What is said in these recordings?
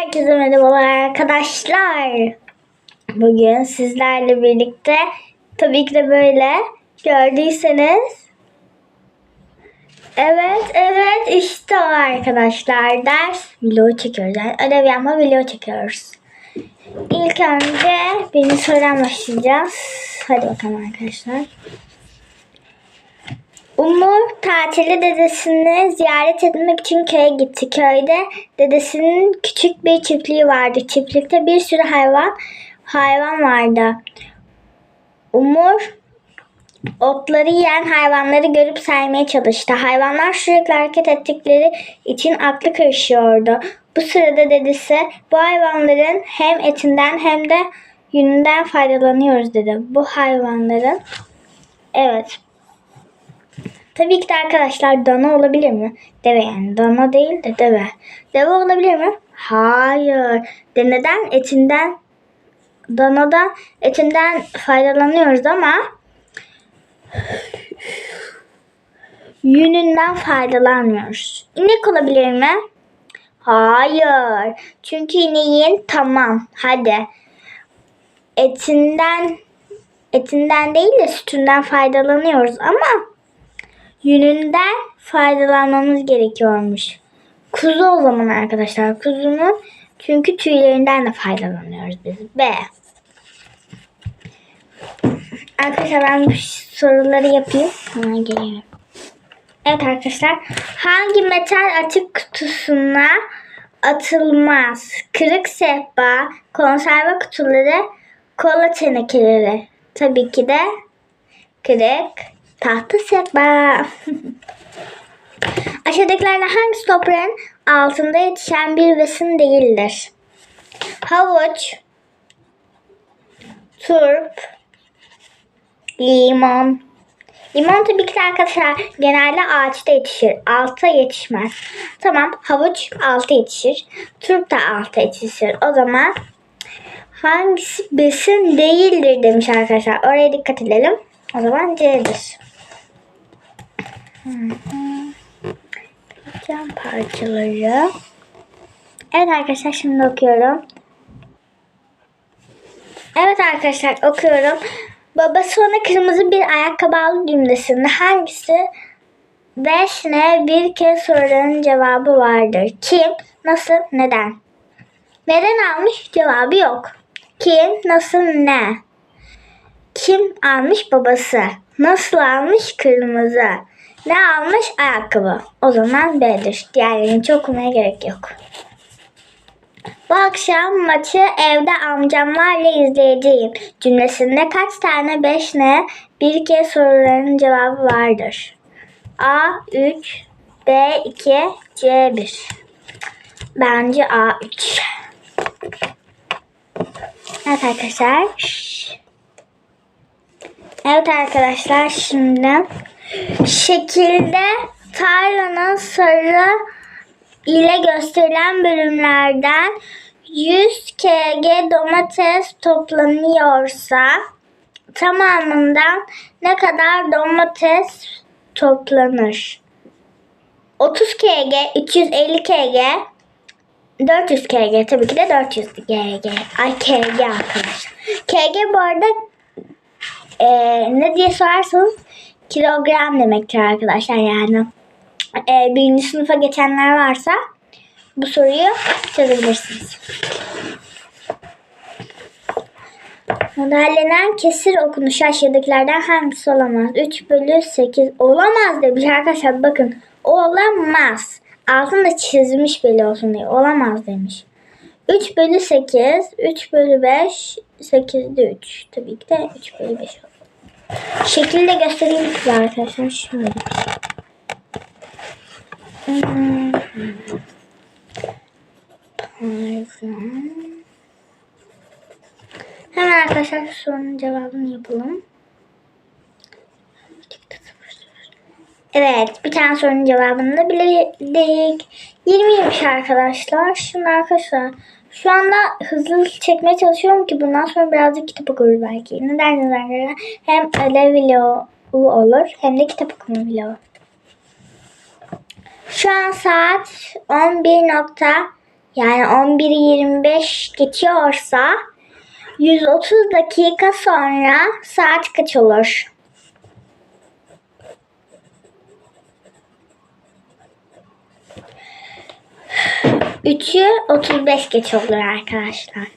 Herkese merhabalar arkadaşlar. Bugün sizlerle birlikte tabii ki de böyle gördüyseniz Evet evet işte o arkadaşlar ders video çekiyoruz yani ödev yapma video çekiyoruz. İlk önce birinci sorudan başlayacağız. Hadi bakalım arkadaşlar. Umur tatili dedesini ziyaret etmek için köye gitti. Köyde dedesinin küçük bir çiftliği vardı. Çiftlikte bir sürü hayvan hayvan vardı. Umur otları yiyen hayvanları görüp saymaya çalıştı. Hayvanlar sürekli hareket ettikleri için aklı karışıyordu. Bu sırada dedesi bu hayvanların hem etinden hem de yününden faydalanıyoruz dedi. Bu hayvanların evet Tabii ki de arkadaşlar dana olabilir mi? Deve yani dana değil de deve. Deve olabilir mi? Hayır. De neden? Etinden danadan etinden faydalanıyoruz ama yününden faydalanmıyoruz. İnek olabilir mi? Hayır. Çünkü ineğin tamam hadi etinden etinden değil de sütünden faydalanıyoruz ama yününden faydalanmamız gerekiyormuş. Kuzu o zaman arkadaşlar. Kuzunun çünkü tüylerinden de faydalanıyoruz biz. B. Arkadaşlar ben bu soruları yapayım. Hemen geliyorum. Evet arkadaşlar. Hangi metal açık kutusuna atılmaz? Kırık sehpa, konserve kutuları, kola tenekeleri. Tabii ki de kırık tahta sehpa. Aşağıdakilerden hangisi toprağın altında yetişen bir besin değildir? Havuç, turp, limon. Limon tabii ki de arkadaşlar genelde ağaçta yetişir. Altta yetişmez. Tamam havuç altta yetişir. Turp da altta yetişir. O zaman hangisi besin değildir demiş arkadaşlar. Oraya dikkat edelim. O zaman C'dir. Cam parçaları. Evet arkadaşlar şimdi okuyorum. Evet arkadaşlar okuyorum. Babası ona kırmızı bir ayakkabı aldı cümlesinde hangisi beş ne bir kez soruların cevabı vardır. Kim, nasıl, neden? Neden almış cevabı yok. Kim, nasıl, ne? Kim almış babası? Nasıl almış kırmızı? Ne almış ayakkabı? O zaman B'dir. Diğerlerini hiç okumaya gerek yok. Bu akşam maçı evde amcamlarla izleyeceğim. Cümlesinde kaç tane 5 ne bir kez soruların cevabı vardır? A 3, B 2, C 1. Bence A 3. Evet arkadaşlar. Evet arkadaşlar şimdi şekilde tarlanın sarı ile gösterilen bölümlerden 100 kg domates toplanıyorsa tamamından ne kadar domates toplanır? 30 kg, 350 kg, 400 kg tabii ki de 400 kg. Ay kg arkadaşlar. Kg bu arada e, ne diye sorarsanız kilogram demektir arkadaşlar yani. E, birinci sınıfa geçenler varsa bu soruyu çözebilirsiniz. Modellenen kesir okunuşu aşağıdakilerden hangisi olamaz? 3 bölü 8 olamaz demiş arkadaşlar bakın. Olamaz. Altında çizmiş belli olsun diye. Olamaz demiş. 3 bölü 8, 3 bölü 5, 8'de 3. Tabii ki de 3 bölü 5 olur. Şekilde göstereyim size arkadaşlar. Şöyle. Hemen arkadaşlar sorunun cevabını yapalım. Evet bir tane sorunun cevabını da bildik. 20'ymiş arkadaşlar. Şimdi arkadaşlar şu anda hızlı çekmeye çalışıyorum ki bundan sonra birazcık kitap okuruz belki. Ne dersiniz arkadaşlar? Hem ödev vlogu olur hem de kitap okuma vlogu. Şu an saat yani 11.25 geçiyorsa 130 dakika sonra saat kaç olur? Üçü 35 geç olur arkadaşlar.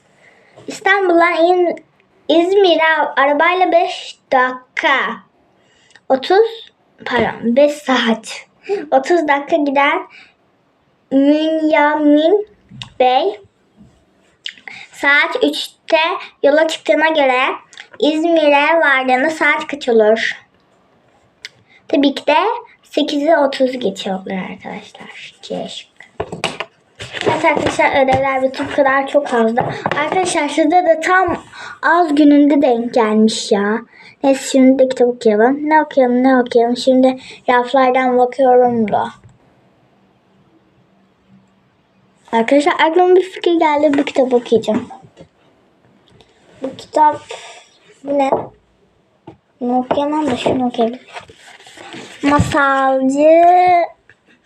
İstanbul'dan İz- İzmir'e arabayla 5 dakika. 30 pardon 5 saat. 30 dakika giden Münyamin Bey saat 3'te yola çıktığına göre İzmir'e vardığında saat kaç olur? Tabii ki de 8'e 30 geçiyor arkadaşlar. Şıkkı. Evet arkadaşlar ödevler bütün kadar çok azdı. Arkadaşlar sizde de tam az gününde denk gelmiş ya. Neyse şimdi de kitap okuyalım. Ne okuyalım ne okuyalım. Şimdi raflardan bakıyorum da. Arkadaşlar aklıma bir fikir geldi. Bir kitap okuyacağım. Bu kitap bu ne? Bunu okuyamam da şunu okuyabilirim. Masalcı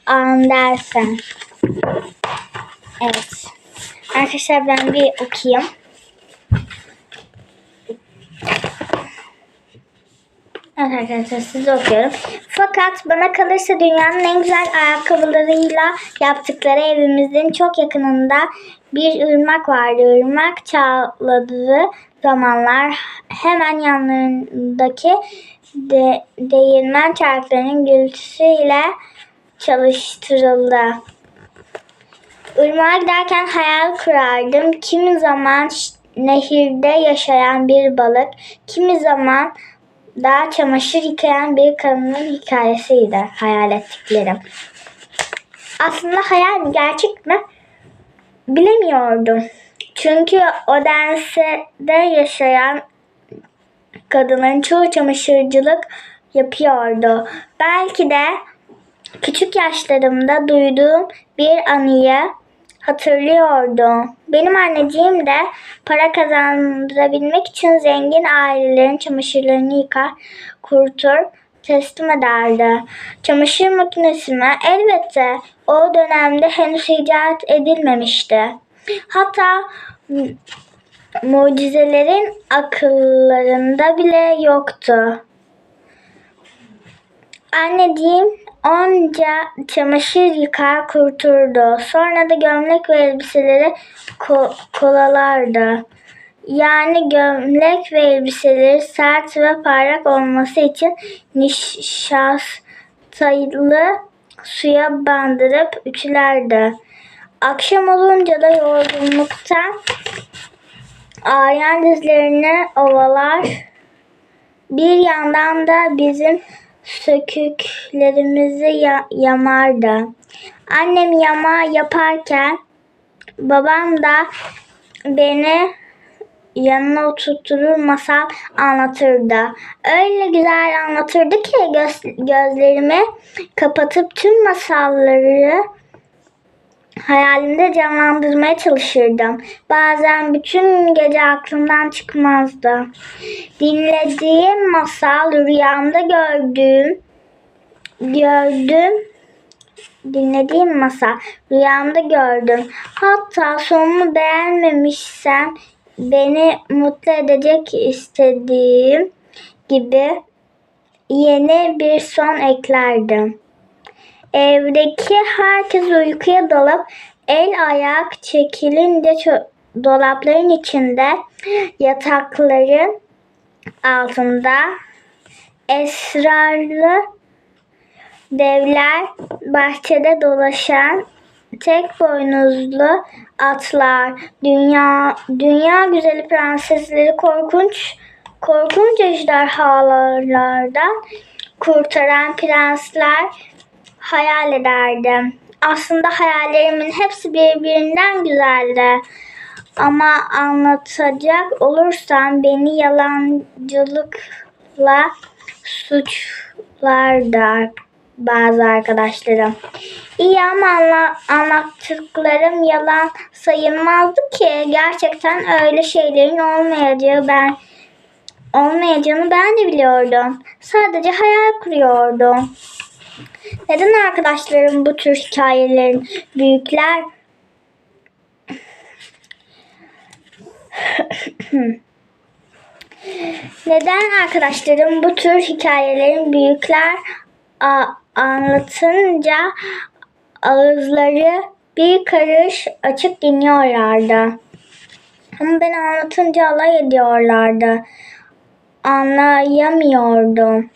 Andersen. Evet. Arkadaşlar ben bir okuyayım. Evet arkadaşlar size okuyorum. Fakat bana kalırsa dünyanın en güzel ayakkabılarıyla yaptıkları evimizin çok yakınında bir ırmak vardı. Irmak çağladığı zamanlar hemen yanlarındaki de, değirmen çarklarının gürültüsüyle çalıştırıldı. Irmağa giderken hayal kurardım. Kimi zaman nehirde yaşayan bir balık, kimi zaman da çamaşır yıkayan bir kadının hikayesiydi hayal ettiklerim. Aslında hayal mi gerçek mi bilemiyordum. Çünkü o dense yaşayan kadının çoğu çamaşırcılık yapıyordu. Belki de Küçük yaşlarımda duyduğum bir anıyı hatırlıyordum. Benim anneciğim de para kazandırabilmek için zengin ailelerin çamaşırlarını yıkar, kurutur, teslim ederdi. Çamaşır makinesi mi? Elbette o dönemde henüz icat edilmemişti. Hatta mucizelerin akıllarında bile yoktu. Anneciğim onca çamaşır yıkar kuruturdu. Sonra da gömlek ve elbiseleri ko- kolalardı. Yani gömlek ve elbiseleri sert ve parlak olması için nişastalı suya bandırıp ütülerdi. Akşam olunca da yorgunluktan ağrıyan dizlerini ovalar, bir yandan da bizim söküklerimizi ya- yamardı. Annem yama yaparken babam da beni yanına oturtturur masal anlatırdı. Öyle güzel anlatırdı ki göz, gözlerimi kapatıp tüm masalları hayalimde canlandırmaya çalışırdım. Bazen bütün gece aklımdan çıkmazdı. Dinlediğim masal rüyamda gördüğüm gördüm dinlediğim masal rüyamda gördüm. Hatta sonunu beğenmemişsem beni mutlu edecek istediğim gibi yeni bir son eklerdim. Evdeki herkes uykuya dalıp el ayak çekilince dolapların içinde yatakların altında esrarlı devler bahçede dolaşan tek boynuzlu atlar, dünya dünya güzeli prensesleri korkunç korkunç ejderhalardan kurtaran prensler hayal ederdim. Aslında hayallerimin hepsi birbirinden güzeldi. Ama anlatacak olursam beni yalancılıkla suçlardı bazı arkadaşlarım. İyi ama anla- anlattıklarım yalan sayılmazdı ki. Gerçekten öyle şeylerin olmayacağı ben olmayacağını ben de biliyordum. Sadece hayal kuruyordum. Neden arkadaşlarım bu tür hikayelerin büyükler Neden arkadaşlarım bu tür hikayelerin büyükler anlatınca ağızları bir karış açık dinliyorlardı. Ama ben anlatınca alay ediyorlardı. Anlayamıyordum.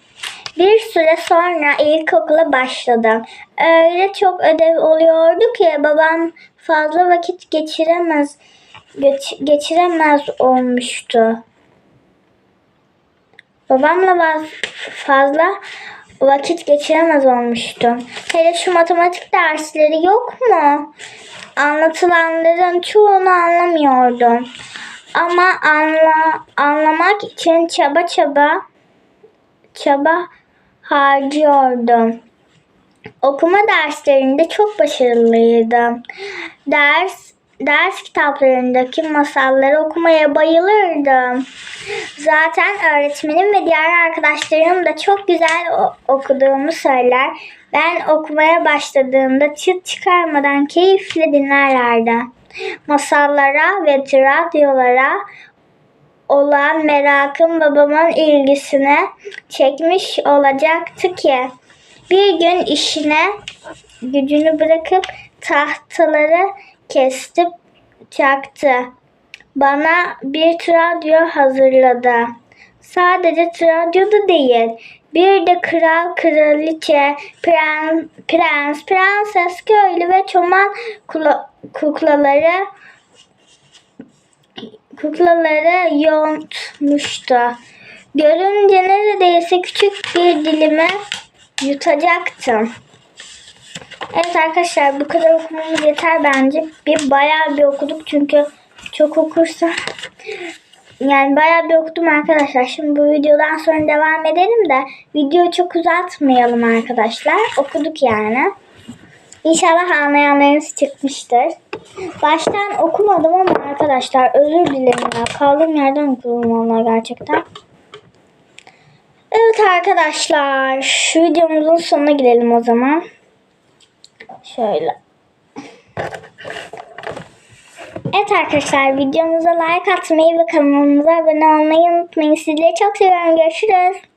Bir süre sonra ilkokula başladım. Öyle çok ödev oluyordu ki babam fazla vakit geçiremez geç- geçiremez olmuştu. Babamla fazla vakit geçiremez olmuştum. Hele şu matematik dersleri yok mu? Anlatılanların çoğunu anlamıyordum. Ama anla, anlamak için çaba çaba çaba harcıyordum. Okuma derslerinde çok başarılıydım. Ders ders kitaplarındaki masalları okumaya bayılırdım. Zaten öğretmenim ve diğer arkadaşlarım da çok güzel okuduğumu söyler. Ben okumaya başladığımda çıt çıkarmadan keyifle dinlerlerdi. Masallara ve radyolara olan merakım babamın ilgisini çekmiş olacaktı ki bir gün işine gücünü bırakıp tahtaları kesip çaktı. Bana bir radyo hazırladı. Sadece radyo da değil. Bir de kral, kraliçe, prens, prens prenses, köylü ve kula- kuklaları kuklaları yontmuştu. Görünce neredeyse küçük bir dilimi yutacaktım. Evet arkadaşlar bu kadar okumamız yeter bence. Bir bayağı bir okuduk çünkü çok okursa yani bayağı bir okudum arkadaşlar. Şimdi bu videodan sonra devam edelim de videoyu çok uzatmayalım arkadaşlar. Okuduk yani. İnşallah anlayanlarınız çıkmıştır. Baştan okumadım ama arkadaşlar özür dilerim ya. Kaldığım yerden okudum valla gerçekten. Evet arkadaşlar şu videomuzun sonuna gidelim o zaman. Şöyle. Evet arkadaşlar videomuza like atmayı ve kanalımıza abone olmayı unutmayın. Sizleri çok seviyorum. Görüşürüz.